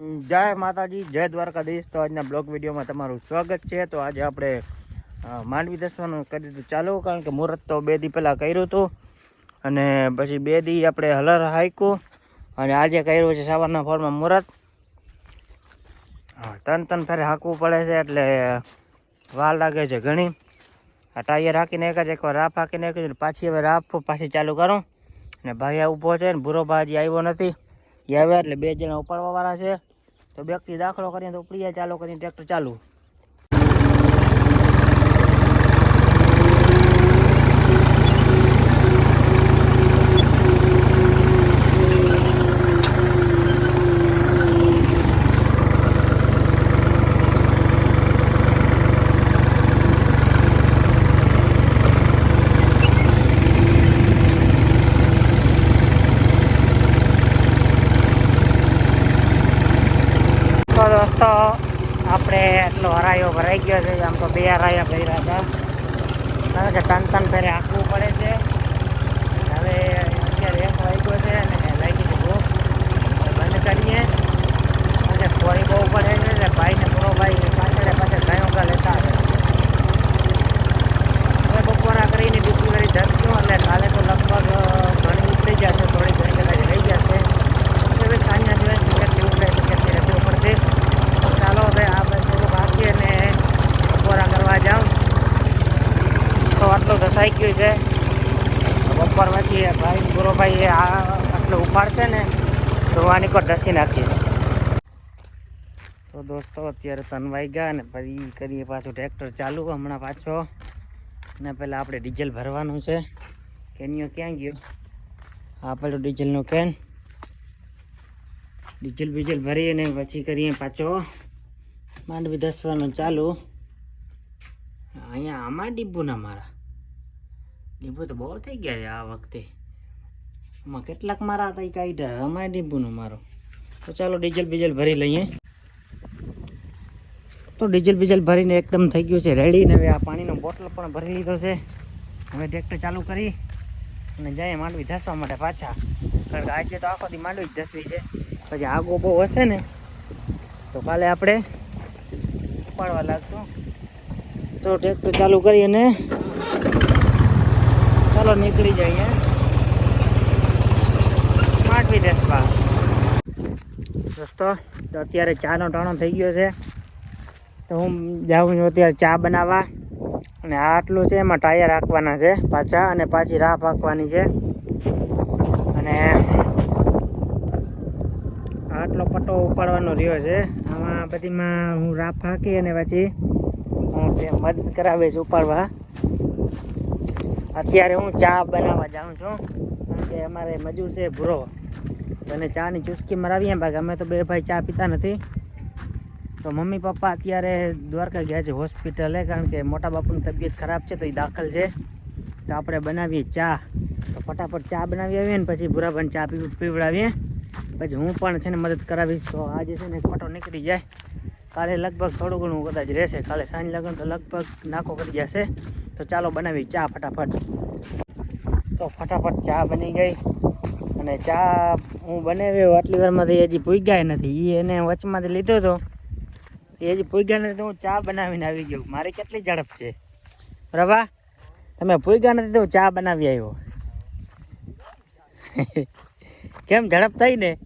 જય માતાજી, જય દ્વારકાધીશ. તો આજના બ્લોગ વિડીયોમાં તમારું સ્વાગત છે. તો આજે આપણે માંડવી દસવાનું કરી દીધું. ચાલુ, કારણ કે મુહૂર્ત તો બે દી પહેલાં કર્યું હતું. અને પછી બે દી આપણે હલર હાઈકું અને આજે કર્યું છે સવારના ફોરમાં મુહૂર્ત. ત્રણ ત્રણ ફેરે હાંકવું પડે છે એટલે વાર લાગે છે ઘણી. આ ટાયર હાંકીને એક જ એકવાર રાફ હાંકીને એક પાછી હવે રાફ પાછી ચાલુ કરું. અને ભાઈ ઊભો છે ને, ભૂરો ભાજી આવ્યો નથી. એ એટલે બે જણા ઉપાડવા વાળા છે. તો વ્યક્તિ દાખલો કરીને તો જાય ચાલુ કરીને ટ્રેક્ટર ચાલુ. તો દોસ્તો, આપણે એટલો હરાયો ભરાઈ ગયો છે, આમ તો બે હરાયા ભર્યા હતા. કારણ કે તન તન ફેરે આંકવું પડે છે. હવે અત્યારે એક વાગ્યો છે અને લાગી દીધું બંધ કરીએ અને થોડી બહુ પડે છે એટલે ભાઈને પૂરો ભાઈ પાછળ પાછળ ગાયો લેતા આવે હવે બપોરા કરીને બીજી વારી ધરશું એટલે કાલે તો લગભગ ઘણી ઉતરી જશે થોડી ઘણી કદાચ રહી જશે હવે સાંજના દિવસ કેટલી ઉતરે છે કેટલી નથી ઉપડતી તો ચાલો હવે આપણે થોડુંક હાંકીએ અને બપોરા કરવા જાઉં આટલું ગયું છે. બપોર પછી ભાઈ, ગુરુભાઈ આ આટલું ઉપાડશે ને, તો હું આની પર ધસી નાખીશ. તો દોસ્તો, અત્યારે તન વાગ્યા ને પછી કરીએ પાછું ટ્રેક્ટર ચાલુ હમણાં પાછો. ને પહેલાં આપણે ડીઝલ ભરવાનું છે. કેનિયો ક્યાં ગયો? આ પેલું ડીઝલનું કેન. ડીઝલ બીજલ ભરી અને પછી કરીએ પાછો. માંડવી દસવાનું ચાલુ. અહીંયા આમાં ડીબુ ના મારા. ડીબુ તો બહુ થઈ ગયા છે આ વખતે. આમાં કેટલાક મારા હતા એ કાઢ્યા અમારે ડીબુનું મારો. તો ચાલો ડીઝલ બીજલ ભરી લઈએ. તો ડીઝલ બીજલ ભરીને એકદમ થઈ ગયું છે રેડી ને હવે આ પાણીનો બોટલ પણ ભરી લીધો છે. હવે ટ્રેક્ટર ચાલુ કરી અને જાય માંડવી ધસવા માટે પાછા. કારણ કે આજે તો આખો દી માંડવી ધસવી છે. પછી આગો બહુ હશે ને, તો કાલે આપણે ઉપાડવા લાગશું. તો ટ્રેક્ટર ચાલુ કરી અને ચાલો નીકળી જઈએ. માંડવી ધસવા દોસ્તો, તો અત્યારે ચાનો ટાણો થઈ ગયો છે. તો હું જાઉં છું અત્યારે ચા બનાવવા. અને આટલું છે, એમાં ટાયર હાંકવાના છે, પાછા અને પાછી રાફ હાંકવાની છે. અને આટલો પટ્ટો ઉપાડવાનો રહ્યો છે. આમાં બધીમાં હું રાફ હાંકી અને પછી હું મદદ કરાવીશ ઉપાડવા. અત્યારે હું ચા બનાવવા જાઉં છું. કારણ કે અમારે મજૂર છે ભૂરો અને ચાની ચુસ્કી મરાવીએ ભાગ અમે તો બે ભાઈ ચા પીતા નથી. તો મમ્મી પપ્પા અત્યારે દ્વારકા ગયા છે હોસ્પિટલે, કારણ કે મોટા બાપુની તબિયત ખરાબ છે તો એ દાખલ છે. તો આપણે બનાવીએ ચા. તો ફટાફટ ચા બનાવી આવીએ ને પછી ભૂરાભાઈને ચા પીવડાવીએ. પછી હું પણ છે ને મદદ કરાવીશ. તો આજે છે ને ફોટો નીકળી જાય. કાલે લગભગ થોડું ઘણું કદાચ રહેશે. કાલે સાંજ લગન તો લગભગ નાખો કરી જશે. તો ચાલો બનાવી ચા ફટાફટ. તો ફટાફટ ચા બની ગઈ. અને ચા હું બનાવ્યો આટલી વારમાંથી હજી પૂગ્યા નથી. એ એને વચમાંથી લીધો હતો એ હજી પૂગ્યા નથી તો હું ચા બનાવીને આવી ગયો. મારી કેટલી ઝડપ છે. પ્રભા, તમે પૂગ્યા નથી તો હું ચા બનાવી આવ્યો. કેમ ઝડપ થઈ ને?